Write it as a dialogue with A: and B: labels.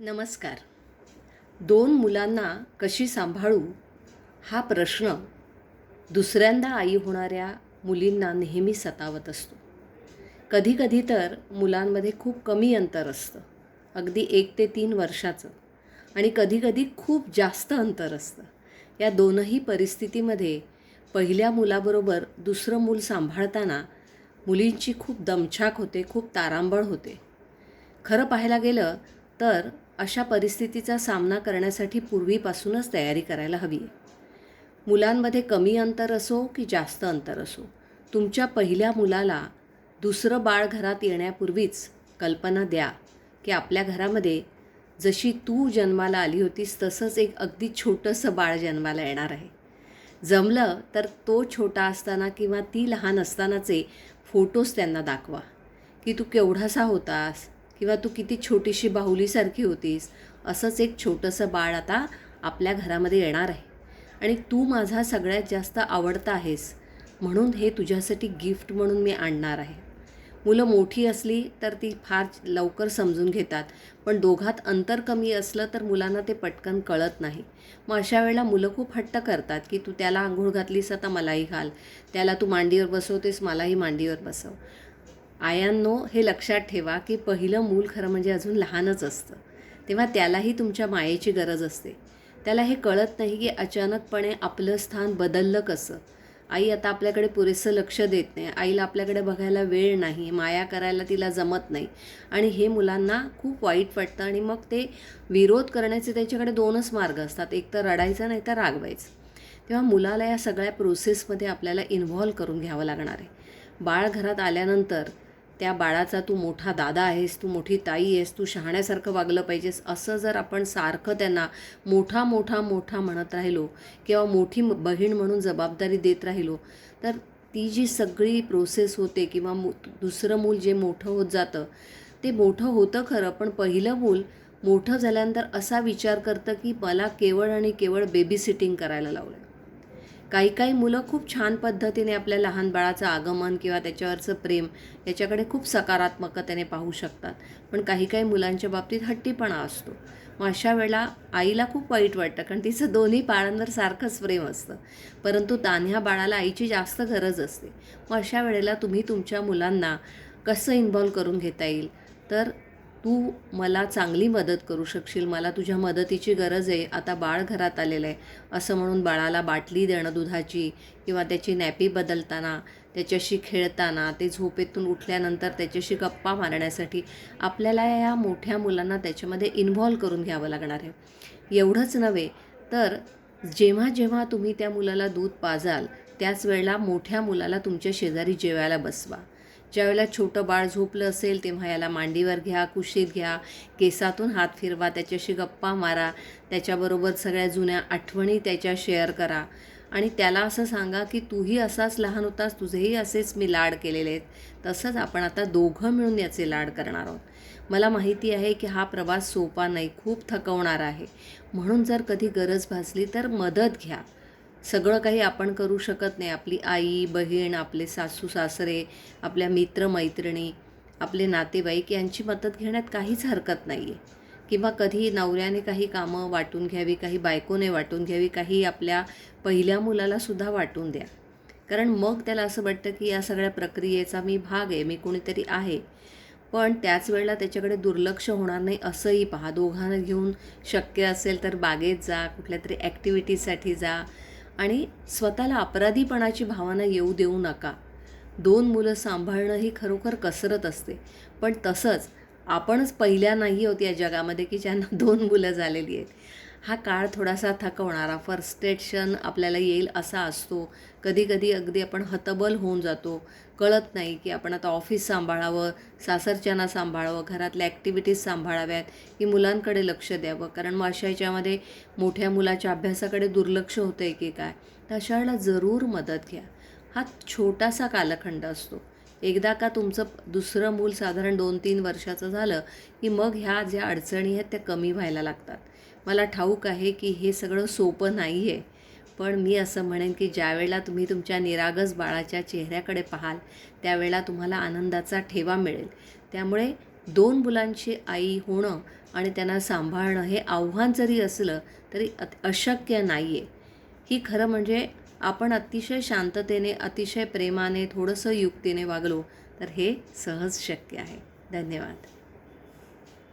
A: नमस्कार. दोन मुलांना कशी सांभाळू? हा प्रश्न दुसऱ्यांदा आई होणाऱ्या मुलींना नेहमी सतावत असतो. कधीकधी तर मुलांमध्ये खूप कमी अंतर असतं. अगदी एक ते तीन वर्षाचं. आणि कधीकधी खूप जास्त अंतर असतं. या दोनही परिस्थितीमध्ये पहिल्या मुलाबरोबर दुसरं मूल सांभाळताना मुलींची खूप दमछाक होते खूप तारांबळ होते. खरं पाहायला गेलं तर अशा परिस्थितीचा सामना करण्यासाठी पूर्वीपासूनच तयारी करायला हवी आहे. मुलांमध्ये कमी अंतर असो की जास्त अंतर असो तुमच्या पहिल्या मुलाला दुसरं बाळ घरात येण्यापूर्वीच कल्पना द्या की आपल्या घरामध्ये जशी तू जन्माला आली होतीस तसंच एक अगदी छोटंसं बाळ जन्माला येणार आहे. जमलं तर तो छोटा असताना किंवा ती लहान असतानाचे फोटोज त्यांना दाखवा की तू केवढासा होतास किंवा तू किती छोटीशी बाहुलीसारखी होतीस असंच एक छोटंसं बाळ आता आपल्या घरामध्ये येणार आहे. आणि तू माझा सगळ्यात जास्त आवडता आहेस म्हणून हे तुझ्यासाठी गिफ्ट म्हणून मी आणणार आहे. मुलं मोठी असली तर ती फार लवकर समजून घेतात पण दोघात अंतर कमी असलं तर मुलांना ते पटकन कळत नाही. मग अशा वेळेला मुलं खूप हट्ट करतात की तू त्याला आंघोळ घातलीस आता मलाही घाल. त्याला तू मांडीवर बसवतेस मलाही मांडीवर बसव. आयांनो हे लक्षात ठेवा की पहिलं मूल खरं म्हणजे अजून लहानच असतं. तेव्हा त्यालाही तुमच्या मायेची गरज असते. त्याला हे कळत नाही की अचानकपणे आपलं स्थान बदललं कसं. आई आता आपल्याकडे पुरेसं लक्ष देत नाही. आईला आपल्याकडे बघायला वेळ नाही. माया करायला तिला जमत नाही. आणि हे मुलांना खूप वाईट वाटतं आणि मग ते विरोध करण्याचे त्याच्याकडे दोनच मार्ग असतात. एक तर रडायचं नाही तर रागवायचं. तेव्हा मुलाला या सगळ्या प्रोसेसमध्ये आपल्याला इन्व्हॉल्व करून घ्यावं लागणार आहे. बाळ घरात आल्यानंतर त्या बाळाचा तू मोठा दादा आहेस तू मोठी ताई आहेस तू शहाण्यासारखं वागलं पाहिजेस असं जर आपण सारखं त्यांना मोठा मोठा मोठा म्हणत राहिलो किंवा मोठी बहीण म्हणून जबाबदारी देत राहिलो तर ती जी सगळी प्रोसेस होते किंवा मु दुसरं मूल जे मोठं होत जातं ते मोठं होतं खरं पण पहिलं मूल मोठं झाल्यानंतर असा विचार करतं की मला केवळ आणि केवळ बेबी सिटिंग करायला लावलं काही काही मुलं खूप छान पद्धतीने आपल्या लहान बाळाचं आगमन किंवा त्याच्यावरचं प्रेम याच्याकडे खूप सकारात्मकतेने पाहू शकतात. पण काही काही मुलांच्या बाबतीत हट्टीपणा असतो. मग अशा वेळेला आईला खूप वाईट वाटतं कारण तिचं दोन्ही बाळांवर सारखंच प्रेम असतं. परंतु तान्ह्या बाळाला आईची जास्त गरज असते. मग अशा वेळेला तुम्ही तुमच्या मुलांना कसं इन्व्हॉल्व करून घेता येईल? तर तू मला चांगली मदत करू शकशील मला तुझ्या मदतीची गरज आहे आता बाळ घरात आलेलं आहे. असं म्हणून बाळाला बाटली देणं दुधाची किंवा त्याची नॅपी बदलताना त्याच्याशी खेळताना ते झोपेतून उठल्यानंतर त्याच्याशी गप्पा मारण्यासाठी आपल्याला या मोठ्या मुलांना त्याच्यामध्ये इन्व्हॉल्व करून घ्यावं लागणार आहे. एवढंच नव्हे तर जेव्हा जेव्हा तुम्ही त्या मुलाला दूध पाजाल त्याच वेळेला मोठ्या मुलाला तुमच्या शेजारी जेवायला बसवा. ज्यावेळेला छोटं बाळ झोपलं असेल तेव्हा याला मांडीवर घ्या कुशीत घ्या केसातून हात फिरवा त्याच्याशी गप्पा मारा त्याच्याबरोबर सगळ्या जुन्या आठवणी त्याच्या शेअर करा. आणि त्याला असं सांगा की तूही असाच लहान होतास तुझेही असेच मी लाड केलेले आहेत. तसंच आपण आता दोघं मिळून याचे लाड करणार आहोत. मला माहिती आहे की हा प्रवास सोपा नाही खूप थकवणारा आहे. म्हणून जर कधी गरज भासली तर मदत घ्या. सगळं काही आपण करू शकत नाही. आपली आई बहीण आपले सासू सासरे आपल्या मित्रमैत्रिणी आपले नातेवाईक यांची मदत घेण्यात काहीच हरकत नाही आहे किंवा कधी नवऱ्याने काही कामं वाटून घ्यावी काही बायकोने वाटून घ्यावी काही आपल्या पहिल्या मुलालासुद्धा वाटून द्या. कारण मग त्याला असं वाटतं की या सगळ्या प्रक्रियेचा मी भाग आहे मी कोणीतरी आहे. पण त्याच वेळेला त्याच्याकडे दुर्लक्ष होणार नाही असंही पहा. दोघांना घेऊन शक्य असेल तर बागेत जा कुठल्या तरी ॲक्टिव्हिटीजसाठी जा. आणि स्वतःला अपराधीपणाची भावना येऊ देऊ नका. दोन मुलं सांभाळणं ही खरोखर कसरत असते. पण तसंच आपणच पहिल्या नाही होत या जगामध्ये की ज्यांना दोन मुलं झालेली आहेत. हा काळ थोडासा थकवणारा. फर्स्टेशन आपल्याला येईल असा असतो. कधी कधी अगदी आपण हतबल होऊन जातो. कळत नाही की आपण आता ऑफिस सांभाळावं सासरच्यांना सांभाळावं घरातल्या ॲक्टिव्हिटीज सांभाळाव्यात की मुलांकडे लक्ष द्यावं. कारण मग अशा याच्यामध्ये मोठ्या मुलाच्या अभ्यासाकडे दुर्लक्ष होतं आहे की काय? तर अशा वेळेला जरूर मदत घ्या. हा छोटासा कालखंड असतो. एकदा का तुमचं दुसरं मूल साधारण दोन तीन वर्षाचं झालं की मग ह्या ज्या अडचणी आहेत त्या कमी व्हायला लागतात. मला ठाऊक आहे की हे सगळं सोपं नाही आहे पण मी असं म्हणेन की ज्यावेळेला तुम्ही तुमच्या निरागस बाळाच्या चेहऱ्याकडे पाहाल त्यावेळेला तुम्हाला आनंदाचा ठेवा मिळेल. त्यामुळे दोन मुलांची आई होणं आणि त्यांना सांभाळणं हे आव्हान जरी असलं तरी अत अशक्य नाही आहे ही खरं म्हणजे आपण अतिशय शांततेने अतिशय प्रेमाने थोडंसं युक्तीने वागलो तर हे सहज शक्य आहे. धन्यवाद.